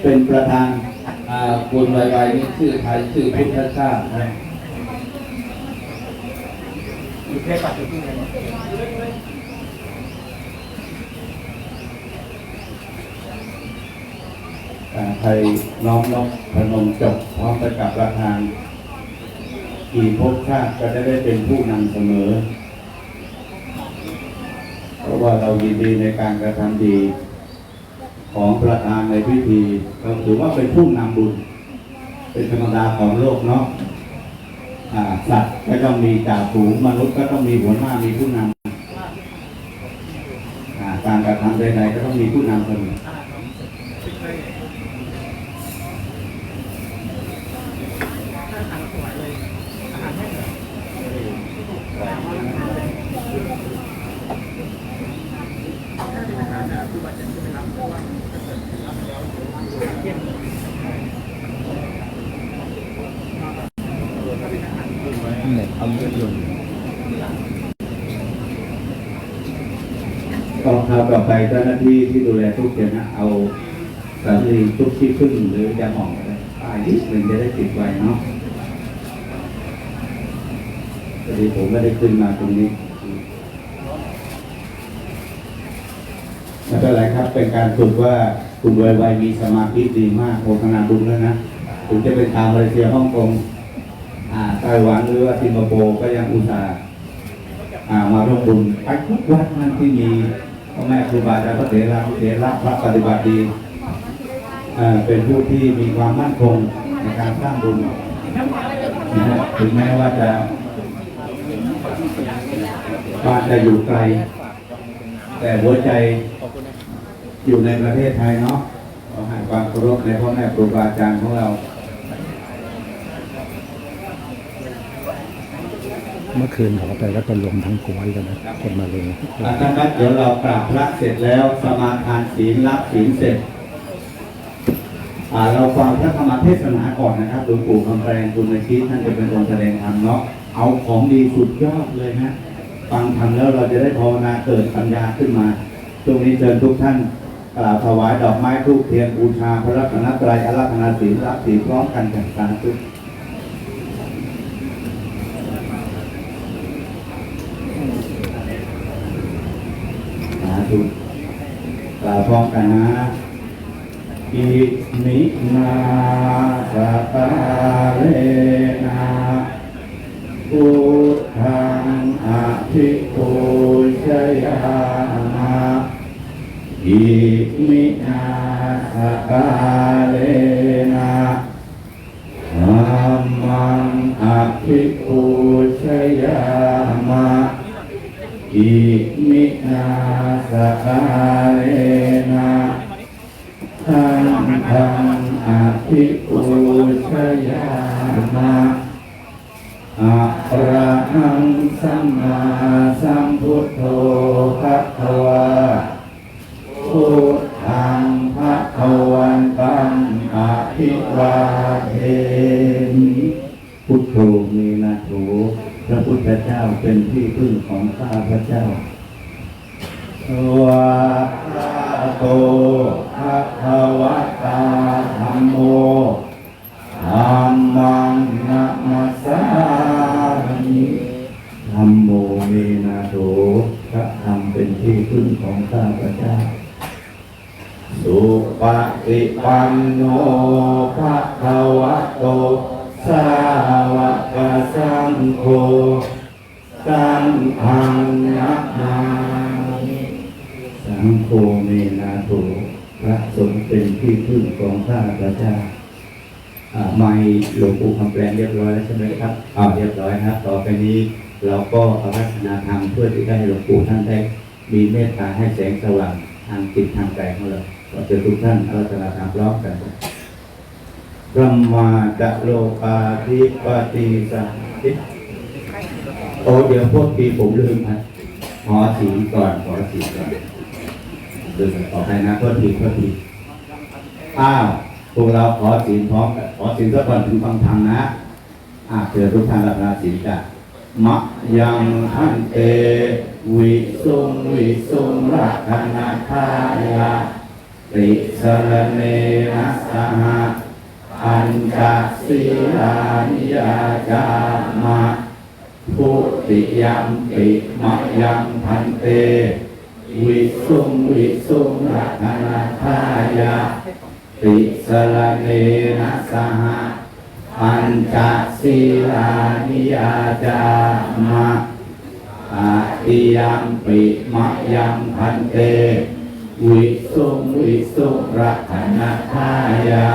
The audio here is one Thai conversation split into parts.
เป็นประธานอ่าคุณใบใบนี่ชื่อไทยชื่อพุทธชาตินะอยู่แค่ปัจจุบันเลยอ่าไทยน้อมนบพนมจบพร้อมไปกับประธานกี่ภพชาติก็จะได้เป็นผู้นำเสมอ เพราะว่าเรายินดีในการกระทำดี ของประธานในพิธีเราถือว่าเป็นผู้นำบุญ เป็นธรรมดาของโลกเนาะสัตว์ก็ต้องมีจ่าฝูงมนุษย์ก็ต้องมีหัวหน้ามีผู้นำการกระทำใดๆก็ต้องมีผู้นำเสมอ เน็ตอาเยอะอยู่กองทัพต่อไปเจ้าหน้าที่ที่ดูแลทุกเดือนนะเอาสาลีทุกที่ขึ้นหรือยาหมองอะไรป้ายนิดหนึ่งจะได้ติดไว้เนาะพอดีผมไม่ได้ขึ้นมาตรงนี้ไม่เป็นไรครับ เป็นการฝึกว่าคุณไวไวมีสมาธิดีมากโอคณาบุญแล้วนะถึงจะเป็นทางมาเลเซียฮ่องกง ไต้หวันหรือว่าสิงคโปร์ก็ยังอุตส่าห์มาร่วมบุญไปทุกวัดนั้นที่มีพ่อแม่ครูบาอาจารย์พระเถระพระเถระพระปฏิบัติดีเป็นผู้ที่มีความมั่นคงในการสร้างบุญถึงแม้ว่าจะบ้านจะอยู่ไกล แต่หัวใจอยู่ในประเทศไทยเนาะขอให้ความเคารพในพ่อแม่ครูบาอาจารย์ของเรา เมื่อคืนเขาก็ไปแล้วก็รวมทั้งกวยกันนะคนมาเลยอาจารย์ครับเดี๋ยวเรากราบพระเสร็จแล้วสมาทานศีลรับศีลเสร็จอ่าเราฟังพระธรรมเทศนาก่อนนะครับหลวงปู่คำแปลงคุณอาชีท่านจะเป็นคนแสดงธรรมเนาะเอาของดีสุดยอดเลยฮะฟังธรรมแล้วเราจะได้ภาวนาเกิดปัญญาขึ้นมาช่วงนี้เชิญทุกท่านกราบถวายดอกไม้ทูปเทียนบูชาพระรัตนตรัยอาราธนาศีลรับศีลพร้อมกันกันสาธุ สาธุกล่าวพร้อมกันนะอิมินาสตาเลนาพุทธังอภิปุชยานาอิมินาสตา สตาเลนะทังทังอภิปูชยามะอะระหังสัมมาสัมพุทโธภะคะวะพุทธังภะคะวันตังอภิวาเทมิพุทโธมีนาโถพระพุทธเจ้าเป็นที่พึ่งของข้าพระเจ้า วะระโตภะคะวะตาธัมโมธัมมังนะมัสสามิธัมโมเมนาโถพระธรรมเป็นที่พึ่งของข้าพระเจ้าสุปฏิปันโนภะคะวะโต สาวกสังโฆสังฆังนะมามิ สังโฆเมนาโถพระสงฆ์เป็นที่พึ่งของข้าพระเจ้าไม่หลวงปู่คำแปลงเรียบร้อยแล้วใช่ไหมครับอ่าเรียบร้อยครับ ต่อไปนี้เราก็อารัธนาธรรมเพื่อที่จะให้หลวงปู่ท่านได้มีเมตตาให้แสงสว่างทางจิตทางใจของเราขอเชิญทุกท่านอารัธนาธรรมร้อมกันพระมาจะโลกาธิปติสันติโอ้เดี๋ยวพวกปีผมลืมครับขอสีก่อนขอสีก่อน ดึงออไปนะโทษทีโทษทีอ้าวพวกเราขอศีลพร้อมขอศีลซะก่อนถึงฟังธรรมนะอ่าเจอทุกท่านรับราศีจ้ะมะยังทันเต วิสุงวิสุงรักนาทายาติสรเนนะสหะปัญจศีลานิยาจามะพุติยัมปิมะยังพันเต วิสุงวิสุงรัตนาทายาติสรเนนะสหปัญจศีลานิยาจามะอาติยัมปิมะยังพันเต วิสุงวิสุรัตนทายา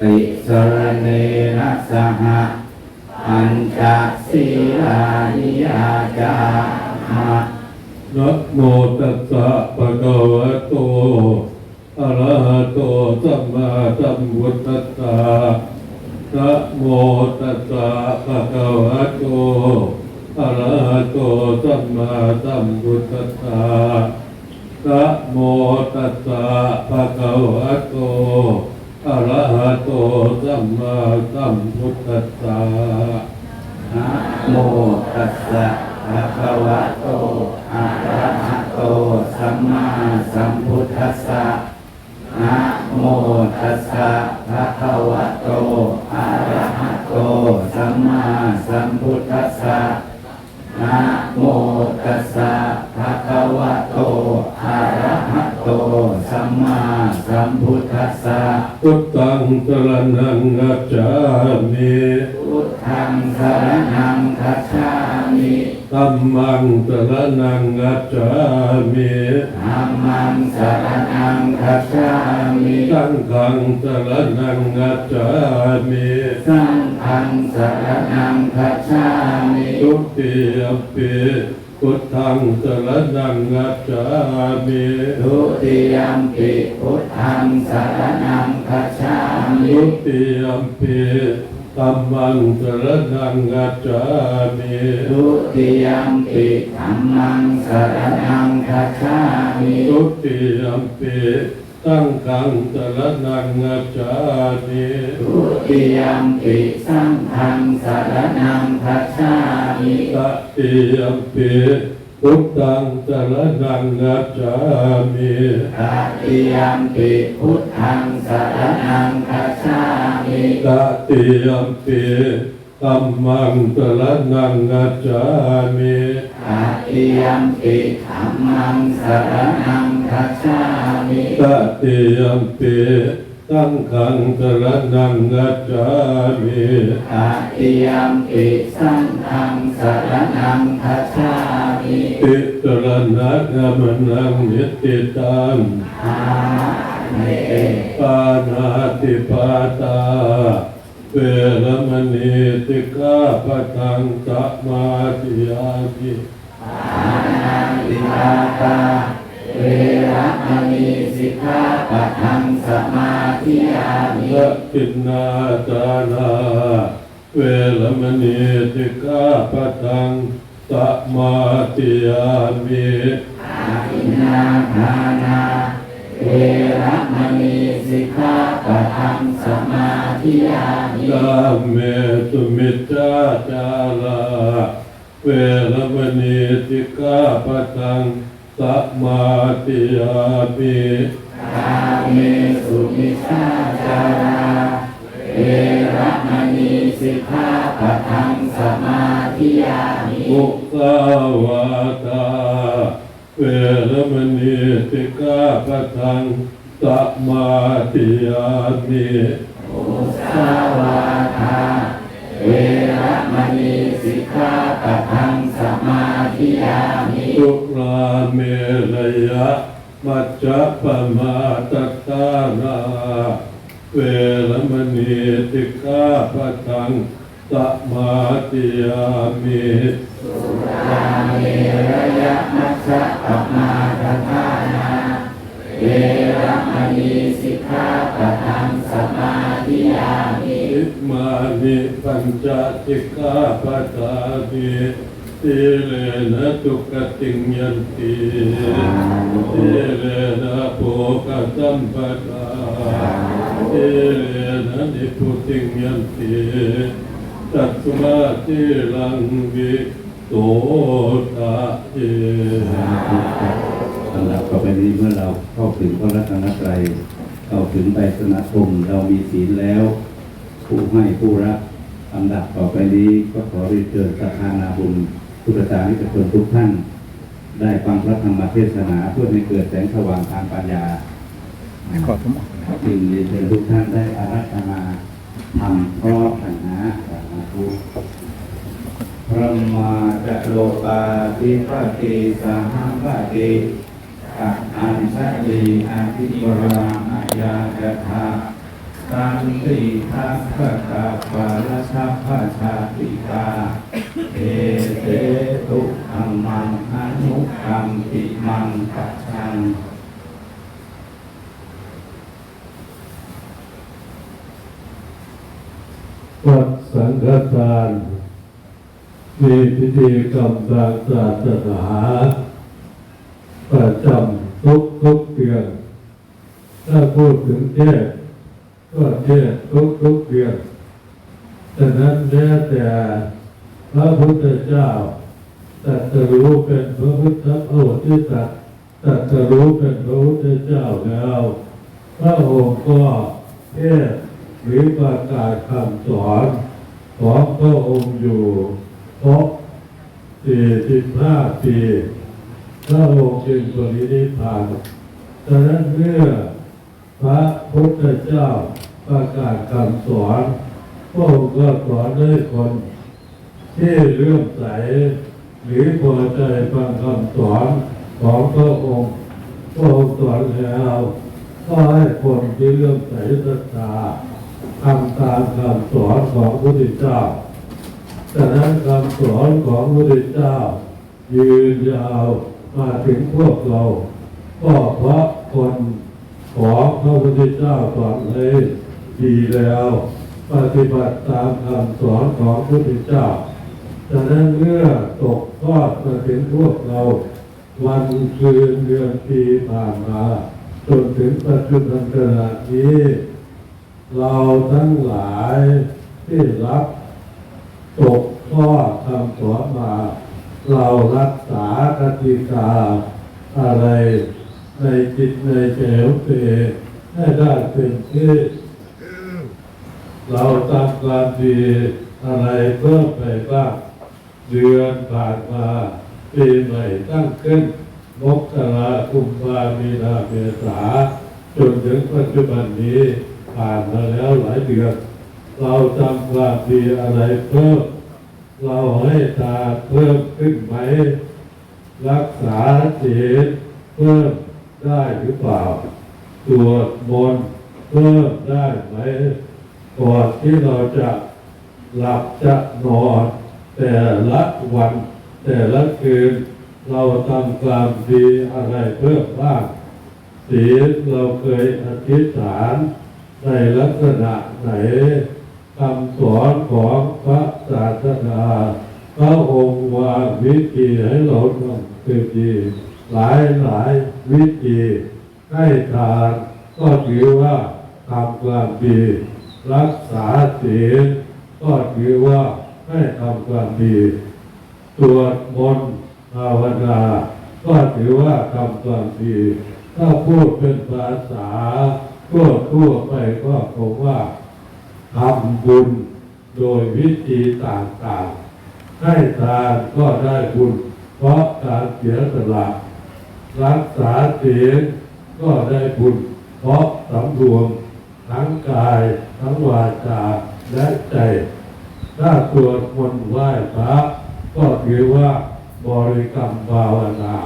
ติสรเนนะสหปัญจศีลานิยาจามะ นะโมตัสสะภะคะวะโตอะระหะโตสัมมาสัมพุทธัสสะนะโมตัสสะภะคะวะโตอะระหะโตสัมมาสัมพุทธัสสะนะโมตัสสะภะคะวะโตอะระหะโตสัมมาสัมพุทธัสสะนะโมตัสสะ ภะคะวะโตอะระหะโต สัมมาสัมพุทธัสสะนะโมตัสสะภะคะวะโตอะระหะโต สัมมาสัมพุทธัสสะนะโมตัสสะภะคะวะโตอะระหะโต สัมมาสัมพุทธัสสะพุทธังสรณังกัจฉามิพุทธังสรณังคัจฉามิ ธัมมังสรณังกัจฉามิธัมมังสรณังคัจฉามิสังฆังสรณังกัจฉามิสังฆังสรณังคัจฉามิทุติยมปิพุทธังสรณังกัจฉามิทุติยมปิพุทธังสรณังคัจฉามิทุติยมปิ ธัมมังสรณังกัจฉามิ ทุติยมปิธัมมังสรณังคัจฉามิ ทุติยมปิสังฆังสรณังกัจฉามิ ทุติยมปิสังฆังสรณังคัจฉามิ ตติยมปิ พุทธังสรณังกัจฉามิตติยมปิพุทธังสรณังคัจฉามิตติยมปิธัมมังสรณังกัจฉามิตติยมปิธัมมังสรณังคัจฉามิตติยมปิ สังฆังสรณังกัจฉามิตติยมปิสังฆังสรณังคัจฉามิติสรณะกมนังนิติตังอาเมปานาติปาตาเวรมณีติกาปะทังสัมมาทิยามิอานาติปาตา เวระมณีสิกขาปะทังสมาธิยามิละกินนาจานาเวรมณีติกาปะทังสัมมาทิยามิอาทินนาทานาเวระมณีสิกขาปะทังสมาธิยามิยาเมตุมิจจาจาราเวรมณีติกาปะทัง สัมมาทิยามิกาเมสุมิชาจาราเวระมณีสิกขาปะทังสมาธิยามิมุสาวาตาเวรมณีติกาปะทังสัมมาทิยามิมุสาวาทาเวระมณีสิกขาปะทังสมาธิยามิ สุราเมรยะมัจจปมาตตานาเวรมณีติกาปะทังสัมมาทิยามิกาเมระยะมัชฌะปมาทฐานาเวระมณีสิกขาปะทังสมาธิยามิอิมานิปัญจสิกขาปทามิ สิเลนะตุกติงยันติสิเลนะโภคสัมปทาสิเลนะนิพุติงยันติตัสมาติลังวิโตตะเยสำหรับต่อไปนี้เมื่อเราเข้าถึงพระรัตนตรัยเข้าถึงไตรสนคมเรามีศีลแล้ว ผู้ให้ผู้รับลำดับต่อไปนี้ก็ขอเรียนเชิญประธานาบุญ พุทธศาสนิกชนทุกท่าน ได้ฟังพระธรรมเทศนาเพื่อให้เกิดแสงสว่างทางปัญญาขอผมออกจึงเรียนเชิญทุกท่านได้อารัธนาทำเพราะปัญหาสาธุพระมาจะโลกาทิปติสหัมปติกัอันสัลีอาทิวราอาญาจะทาตันติทัพพะกาปาลสัพพะชาติกา เอเตตุธรรมังอนุกรรมติมังปัจจังวัดสังฆทานมีพิธีกรรมทางศาสนาประจำทุกทุกเดือนถ้าพูดถึงเทศก็เทศทุกทุกเดือนฉะนั้นแม้แต่ พระพุทธเจ้าตรัสรู้เป็นพระพุทธโอษที่ตรัสตรัสรู้เป็นพระพุทธเจ้าแล้ว พระองค์ก็เทศหรือประกาศคำสอนของพระองค์อยู่ครบสี่สิบห้าปีพระองค์จึงปรินิพพานฉะนั้นเมื่อพระพุทธเจ้าประกาศคำสอนพระองค์ก็สอนให้คน ที่เลื่อมใส หรือพอใจฟังคำสอนของพระองค์พระองค์สอนแล้วก็ให้คนที่เลื่อมใสศรัทธาทำตามคำสอนของพระพุทธเจ้าฉะนั้นคำสอนของพระพุทธเจ้า ยืนยาวมาถึงพวกเราก็เพราะคนของพระพุทธเจ้าสอนให้ดีแล้ว ปฏิบัติตามคำสอนของพระพุทธเจ้า ฉะนั้นเมื่อตกทอดมาถึงพวกเรา วันคืนเดือนปีผ่านมา จนถึงปัจจุบันขณะนี้ เราทั้งหลายที่รับตกข้อคำสอนมา เรารักษากติกาอะไรในจิตในใจของตัวเองให้ได้เป็นที่เราทำความดีอะไรเพิ่มไปบ้าง เดือนผ่านมาปีใหม่ตั้งขึ้นมกราคุมภามีนาเมษาจนถึงปัจจุบันนี้ผ่านมาแล้วหลายเดือน เราทำความดีอะไรเพิ่ม เราให้ทาเพิ่มขึ้นไหม รักษาศีลเพิ่มได้หรือเปล่า ตรวจมนเพิ่มได้ไหมก่อนที่เราจะหลับจะนอน แต่ละวัน แต่ละคืน เราทำความดีอะไรเพิ่มบ้างศีลเราเคยอธิษฐานในลักษณะไหนคำสอนของพระศาสนาพระองค์วางวิธีให้เราทำคือดีหลายหลายวิธีให้ทานก็ถือว่าทำความดี รักษาศีลก็ถือว่า ให้ทำความดีตรวจมนภาวนาก็ถือว่าทำความดีถ้าพูดเป็นภาษาทั่วทั่วไปก็คงว่าทำบุญโดยวิธีต่างๆ ให้ทานก็ได้บุญ เพราะการเสียสละรักษาศีลก็ได้บุญ เพราะสำรวมทั้งกาย ทั้งวาจาและใจ ถ้าสวดมนไหว้พระก็ถือว่าบริกรรมภาวนา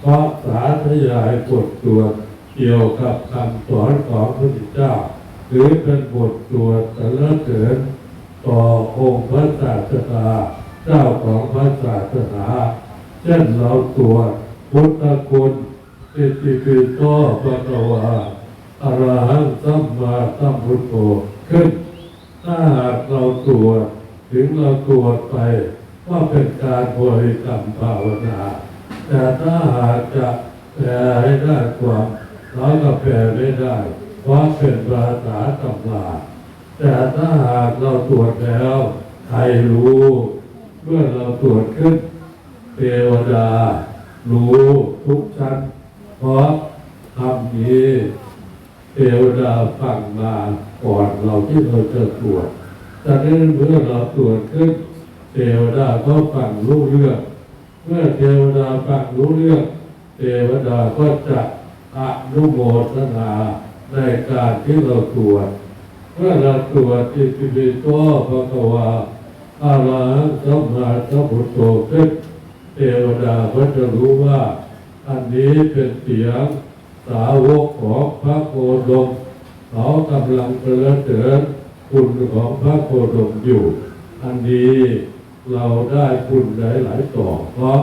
เพราะสาธยายบทสวเกี่ยวกับคำสอนของพระพุทธเจ้า หรือเป็นบทสวสรรเสริญต่อองค์พระศาสดาเจ้าของพระศาสนาเช่นเราตรวจพุทธคุณอิติปิโสปะกวาอารหังสัมมาสัมพุทโธขึ้นถ้าหากเราตรวจ ถึงเราตรวจไปก็เป็นการบริกรรมภาวนา แต่ถ้าหากจะแปลให้ได้ความเราก็แปลไม่ได้ เพราะเป็นภาษาตำราแต่ถ้าหากเราตรวจแล้วใครรู้เมื่อเราตรวจขึ้นเทวดา รู้ทุกชั้นเพราะคำนี้เทวดาฟังมาก่อนเราที่เราจะตรวจ แต่นั้นเมื่อเราตรวจขึ้นเทวดาก็ฟังรู้เรื่อง เมื่อเทวดาฟังรู้เรื่องเทวดาก็จะอนุโมทนาในการที่เราตรวจเมื่อเราตรวจจิตวิโตภะคะวาอาลังสัมมาสัมพุทโธขึ้นเทวดาก็จะรู้ว่า อันนี้เป็นเสียงสาวกของพระโคดมเขากำลังเสริญ คุณของพระโคดมอยู่ อันนี้เราได้คุณหลายหลายๆต่อ เพราะ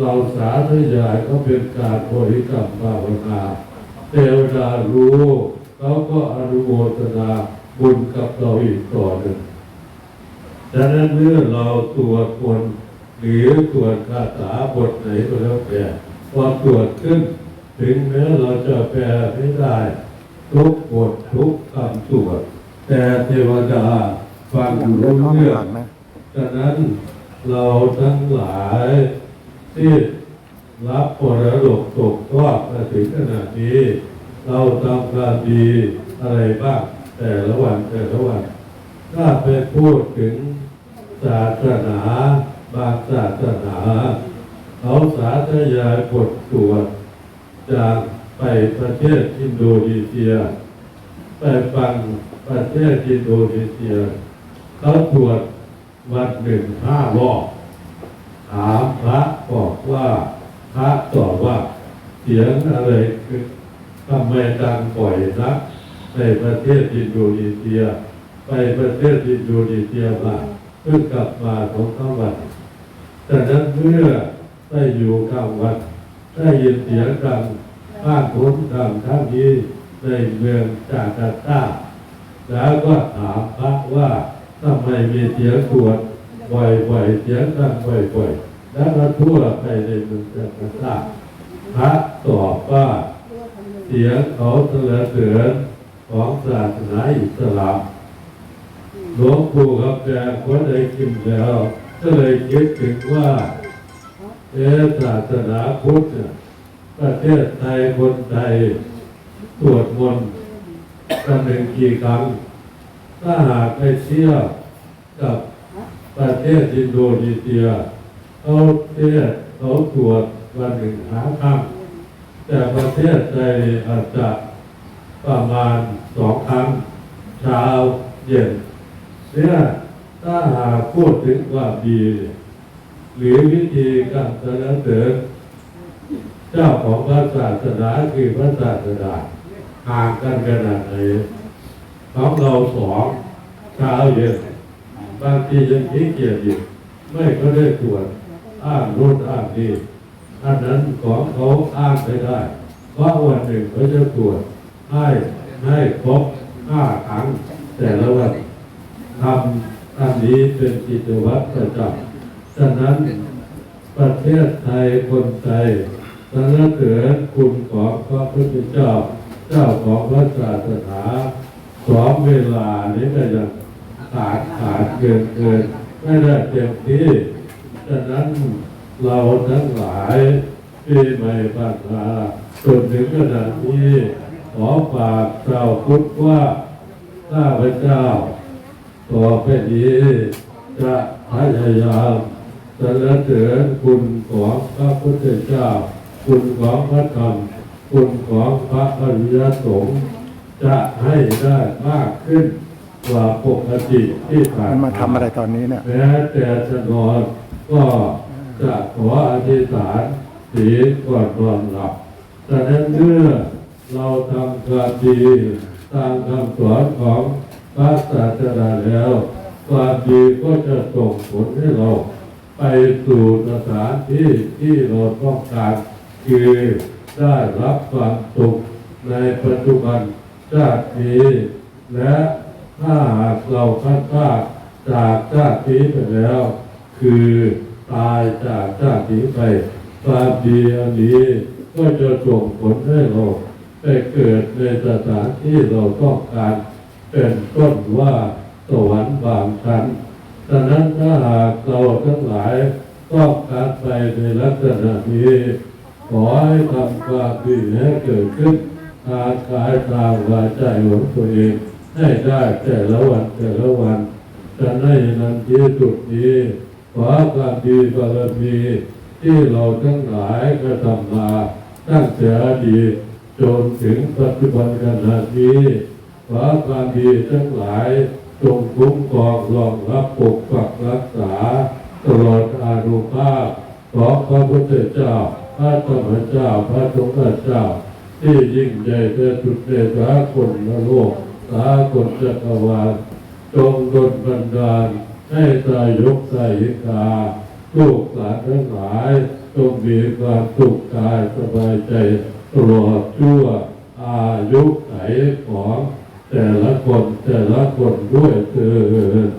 เราสาธยายก็เป็นการบริกรรมภาวนาเทวดารู้เขาก็อนุโมทนาบุญกับเราอีกต่อหนึ่งดังนั้นเมื่อเราตรวจคนหรือตรวจคาถาบทไหนก็แล้วแต่พอตรวจขึ้น ถึงแม้เราจะแปลไม่ได้ ทุกบททุกคำตรวจ แต่เทวดาฟังอยู่รู้เรื่องงนะดังนั้นเราทั้งหลายที่รับผลดกตกทอดมาถึงขนาดนี้ เราทำการดีอะไรบ้างแต่ละวันแต่ละวัน ถ้าไปพูดถึงศาสนาบางศาสนาเขาสาธยายบทตรวจจากไปประเทศอินโดนีเซีย ไปฟังประเทศอินโดนีเซียเขาตรวจวันหนึ่งห้ารอบถามพระบอกว่าพระตอบว่าเสียงอะไรคือทำไมดังบ่อยนักในประเทศอินโดนีเซีย ไปประเทศอินโดนีเซียมาเพิ่งกลับมาของทั้งวันจากนั้นเมื่อได้อยู่กลาวันได้ยินเสียงดังข้างพ้นดังทั้งนี้ ในเมืองจาการ์ตา แล้วก็ถามพระว่าทำไมมีเสียงตรวจบ่อยๆเสียงดังบ่อยๆแล้วก็ทั่วไปในเมืองจาการ์ตาพระตอบว่าเสียงเขาเสนอเสือของศาสนาอิสลามหลวงปู่ครับแกก็ได้กินแล้ว ก็เลยคิดถึงว่าเอศาสนาพุทธประเทศไทยคนไทย สวดมนต์กันหนึ่งกี่ครั้ง ถ้าหากไปเที่ยวกับประเทศอินโดนีเซียเขาเทศเขาตรวจวันหนึ่งหาครั้ง แต่ประเทศไทยอาจจะประมาณสองครั้งเช้าเย็นเนี่ยถ้าหากพูดถึงควาดี หรือวิธีการสนับสนุนเจ้าของพระศาสนาคือพระศาสนา ห่างกันขนาดไหนของเราสองเช้าเย็นบางทียังขี้เกียจอยู่ไม่ก็ได้ตรวจอ้างรุ่นอ้างนี่อันนั้นของเขาอ้างไม่ได้ เพราะวันหนึ่งเขาจะตรวจให้ให้ครบห้าครั้งแต่ละวันทำอันนี้เป็นกิจวัตรประจำฉะนั้นประเทศไทยคนไทยสรรเสริญคุณของพระพุทธเจ้า เจ้าของพระศาสนาสองเวลานี้ก็ยังขาดขาดเกินเกินไม่ได้เต็มที่ฉะนั้นเราทั้งหลายที่ไม่ปัญหาจนถึงขนาดนี้ขอฝากเจ้าพุทธว่าข้าพเจ้าต่อไปนี้จะพยายามสรรเสริญคุณของพระพุทธเจ้า คุณของพระธรรม คุณของพระอริยสงฆ์จะให้ได้มากขึ้นกว่าปกติที่ผ่านมันมาทำอะไรตอนนี้เนี่ยแม้แต่จะนอนก็จะขออธิษฐานสีลก่อนนอนหลับแต่นั้นเมื่อเราทำความดีตามคำสอนของพระศาสนาแล้วความดีก็จะส่งผลให้เรา ไปสู่สถานที่ที่เราต้องการคือ ได้รับความสุขในปัจจุบันชาตินี้ และถ้าหากเราพัดพลาดจากชาตินี้ไปแล้ว คือตายจากชาตินี้ไปความดีอันนี้ก็จะส่งผลให้เราไปเกิดในสถานที่เราต้องการเป็นต้นว่าสวรรค์บางชั้นดังนั้นถ้าหากเราทั้งหลายต้องการไปในลักษณะนี้ ขอให้ทำความดีให้เกิดขึ้นทางกายทางวาจาของตัวเองให้ได้แต่ละวันแต่ละวันจะได้นันที่จุดนี้ขอความดีบารมีที่เราทั้งหลายกระทำมาตั้งแต่อดีตจนถึงปัจจุบันขณะนี้ขอความดีทั้งหลายจงคุ้มครองรองรับปกปักรักษา ตลอดอานุภาพของพระพุทธเจ้า พระธรรมเจ้า พระสงฆ์เจ้า ที่ยิ่งใหญ่ที่สุดในสากลโลกสากลจักรวาลจงดลบันดาลให้สายยกสายกาลูกหลานทั้งหลายจงมีความสุขกายสบายใจตลอดชั่วอายุไขของแต่ละคนแต่ละคนด้วยเถิด